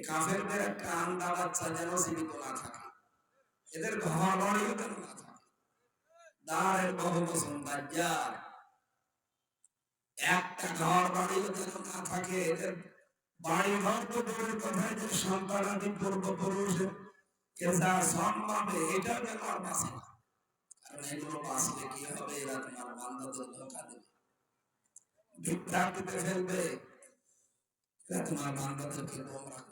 কাফেরদের একটা বাচ্চা যেন জীবিত না থাকে। এদের ঘর বাড়িও যেন না থাকে। দাঁড়ের বহু দাজ্জাল। একটা ঘর বাড়িও যেন না থাকে, এদের বাড়ি ঘর তো দূরের কথা, এদের সন্তানাদি পূর্বপুরুষ কে যা সম্মাবে এটা যেন বাঁচে না। কারণ এগুলো বাঁচলে কি হবে? এরা তোমার বান্দাদের ধোকা দেবে। বিভ্রান্তিতে ফেলবে। এরা তোমার বান্দাদেরকে গোমরা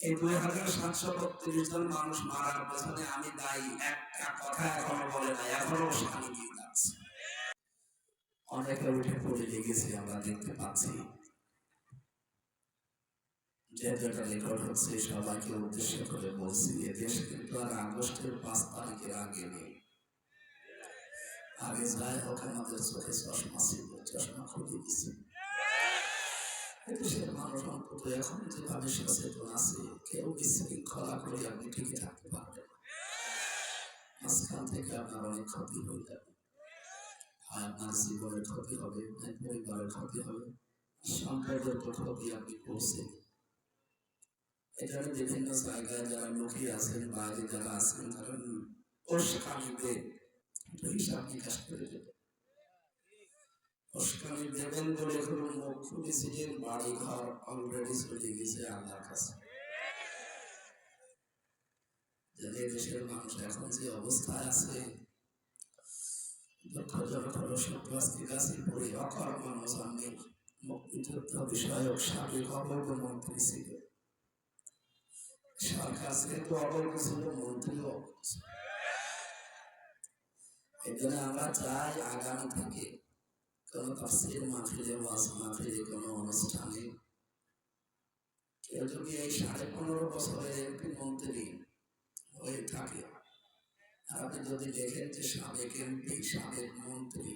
এই দুই হাজার সাতশো বত্রিশ জন মানুষ মারার পেছনে আমি দায়ী। একটা কথা এখনও বলে না এখনও স্বামী দিয়ে যাচ্ছে অনেকে উঠে পড়ে লেগেছে আমরা দেখতে পাচ্ছি। যেটা রেকর্ড হচ্ছে, সবাইকে উদ্দেশ্য করে বলছি, এ দেশ কিন্তু আর আগস্টের পাঁচ তারিখের আগে নেই। আগে যাই হোক, আমাদের চোখে চশমা ছিল, চশমা খুলে দিছে বিশৃঙ্খলা করে আপনি টিকে থাকতে পারবেন মাঝখান থেকে আপনার ক্ষতি হয়ে যাবে হয় ক্ষতি হবে হয় পরিবারের ক্ষতি হবে সম্পদের ক্ষতি আপনি পৌঁছে এখানে বিভিন্ন জায়গায় যারা লুকিয়ে আছেন বাইরে যারা আছেন তারা ওষকামিতে হিসাব নিকাশ করে দেবে ওষকামি দেবেন বলে কোনো মুখ খুলেছিলেন বাড়ি ঘর অলরেডি চলে গেছে আল্লাহর কাছে। যে দেশের মানুষ এখন যে অবস্থায় আছে দুঃখজনক হলো সন্ত্রাসী কাছে পড়ে অকর্ম মোজাম্মিল মুক্তিযুদ্ধ বিষয়ক সাবেক অবৈধ মন্ত্রী ছিল। সরকার যেহেতু অবৈধ ছিল, মন্ত্রীও এই জন্য আমরা চাই আগামী থেকে কোন তাফসির মাহফিলে ওয়াজ মাহফিলে কোন অনুষ্ঠানে কেউ যদি এই সাড়ে পনেরো বছরের এমপি মন্ত্রী হয়ে থাকে। আপনি যদি দেখেন যে সাবেক এমপি, সাবেক মন্ত্রী,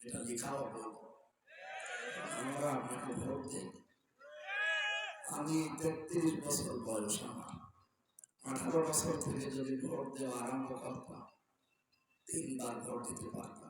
এটা লেখাও বলব আমরা আপনাকে ভোট দিই। আমি তেত্রিশ বছর বয়স আমার। আঠারো বছর থেকে যদি ভোট দেওয়া আরম্ভ করতাম, তিনবার ভোট দিতে পারতাম।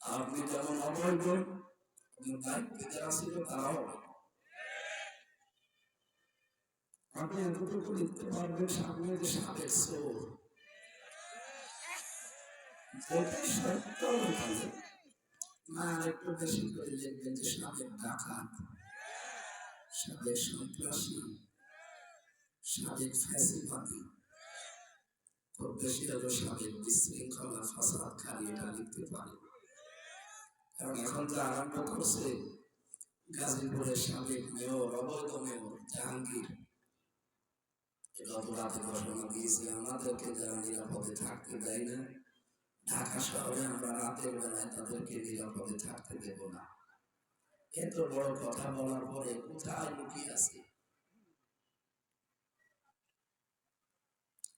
আপনি যেমন অবৈধ আপনার দায়িত্বে যারা ছিল তারাও অবৈধ। আপনি এতটুকু লিখতে পারবেন সামনে যে সাবেক চোর যেটাই সত্য ওখানে না আর একটু বেশি করে লিখবেন যে সাবেক ডাকাত সাবেক সন্ত্রাসী সাবেক ফ্যাসিবাদী খুব বেশি হলো সাবেক বিশৃঙ্খলা ফাসাদকারী এটা লিখতে পারে গাজীপুরের সাবেক মেয়র, অবৈধ মেয়র, জাহাঙ্গীর। ঘোষণা দিয়েছে, আমাদেরকে যারা নিরাপদে থাকতে দেয় না। ঢাকা শহরে আমরা রাতের বেলায় তাদেরকে নিরাপদে থাকতে দেব না। এত বড় কথা বলার পরে কোথায় লুকিয়ে আছে?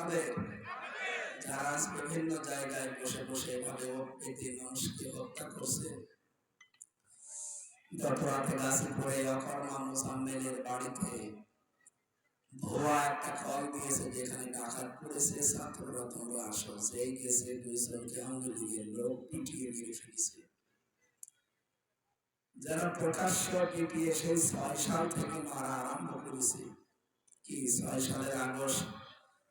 কাদের যারা বিভিন্ন জায়গায় বসে বসে এভাবে মানুষকে হত্যা করছে। যারা প্রকাশ্য ছয় সাল থেকে মারা আরম্ভ করেছে। কি ছয় সালের আগস্ট?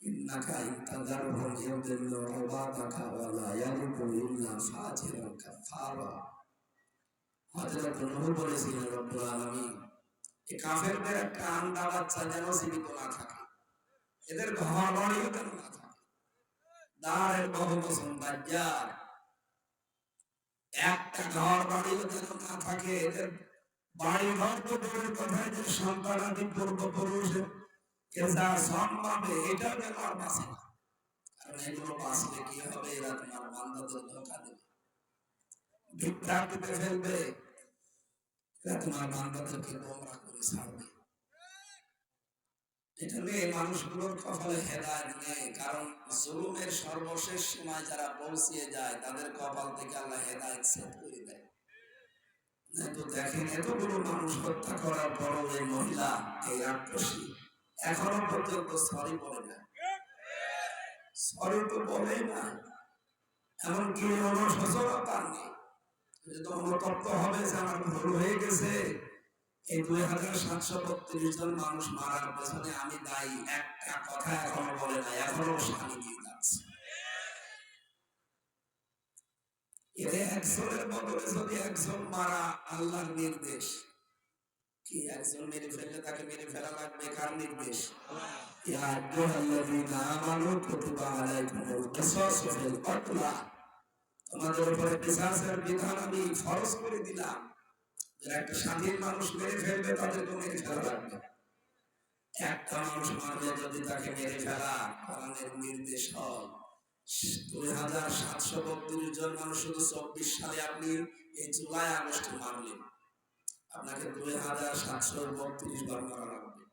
إنك إن تذرهم يضلوا عبادك ولا يلدوا إلا فاجرا كفارا হযরত নূহ বলেছিলেন রব্বুল আলামিন এই কাফেরদের একটা আন্দা বাচ্চা যেন জীবিত না থাকে এদের ঘর বাড়িও যেন না থাকে দাঁড়ের বহু বছর বাজ্জার একটা ঘর বাড়িও যেন না থাকে এদের বাড়ি ঘর তো দূরের কথায় যে সন্তানাদি পূর্বপুরুষ না। কারণ এগুলো বাঁচলে কি হবে? এরা তোমার বান্দাদের ধোকা দেবে। বিভ্রান্তিতে ফেলবে। এরা তোমার বান্দাদেরকে গোমরা করে ছাড়বে। এটা নিয়ে মানুষগুলোর কপালে হেদায়ত নেই। কারণ জুলুমের সর্বশেষ সময় যারা পৌঁছিয়ে যায় তাদের কপাল থেকে আল্লাহ হেদায়ত সেট করে দেয়। তো দেখেন এতগুলো মানুষ হত্যা করার পরও এই মহিলা এই রাক্ষসী পর্যন্ত সরি বলে না। সরি তো না। নেই। তত্ত্ব হবে যে আমার ভুল হয়ে গেছে, এই দুই হাজার সাতশো বত্রিশ জন মানুষ মারার পেছনে আমি দায়ী। একটা কথা এখনও বলে নাই, এখনও স্বামী দিয়ে যাচ্ছে। একজনের বদলে যদি একজন মারা, আল্লাহর নির্দেশ। তোমাদের উপরে কিসাসের বিধান আমি ফরজ করে দিলাম একটা স্বাধীন মানুষ মেরে ফেলবে তাদেরকে মেরে ফেলা লাগবে একটা মানুষ মারলে যদি তাকে মেরে ফেলা কোরআনের নির্দেশ হয় দুই হাজার সাতশো বত্রিশ জন মানুষ শুধু চব্বিশ সালে আপনি এই জুলাই আগস্টে মারলেন আপনাকে দুই হাজার সাতশো বত্রিশ বার মারা লাগবে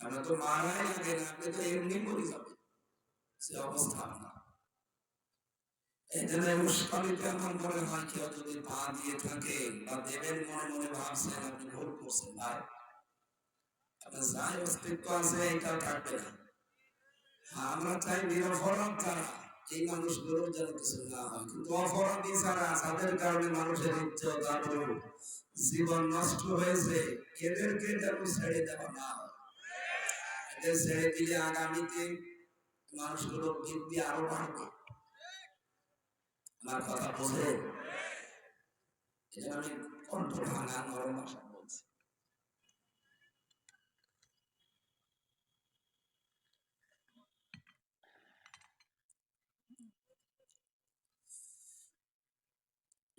আমরা তো মারাই লাগে না তো এমনি মরে যাবে। সে অবস্থা মনে হয় কেউ যদি পা দিয়ে থাকে বা মনে মনে ভাবছেন, আপনি ভুল করছেন, ভাই। আপনার যাই অস্তিত্ব আছে থাকবে না। আমরা চাই নিরপরাধ তারা এই মানুষগুলোর যেন কিছু না। হয় কিন্তু অপরাধী ছাড়া যাদের কারণে মানুষের ইজ্জত আবরু জীবন নষ্ট হয়েছে, এদেরকে যেন ছেড়ে দেওয়া না এদের ছেড়ে দিলে আগামীতে মানুষগুলোর বৃদ্ধি আরও বাড়বে। আমার কথা বোঝে এটা আমি কণ্ঠ ভাঙা নরম ভাষা বলছি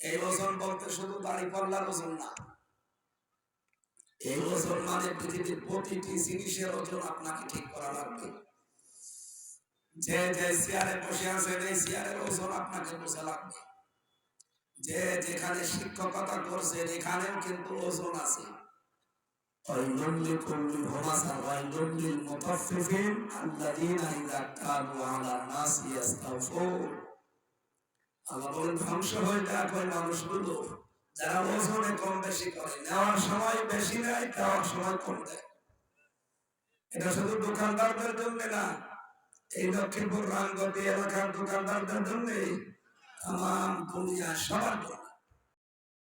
এই ওজন বলতে শুধু দাড়ি পাল্লার ওজন না। এই ওজন মানে পৃথিবীর প্রতিটি জিনিসের ওজন আপনাকে ঠিক করা লাগবে। যে যে সিয়ারে বসে আছেন এই চেয়ারের ওজন আপনাকে বোঝা লাগবে। যে যেখানে শিক্ষকতা করছে এখানেও কিন্তু ওজন আছে। আল্লাযীনা ইযা কালু আলা নাসি ইস্তাগফিরুন আল্লাহ বলেন, ধ্বংস হয়ে যাক মানুষগুলো। যারা ওজনে কম বেশি করে, নেওয়ার সময় বেশি নেয়, দেওয়ার সময় কম দেয়। এটা শুধু দোকানদারদের জন্য না, এই দক্ষিণপুর রামগতি এলাকার দোকানদারদের জন্য তাম দুনিয়া সবার জন্য।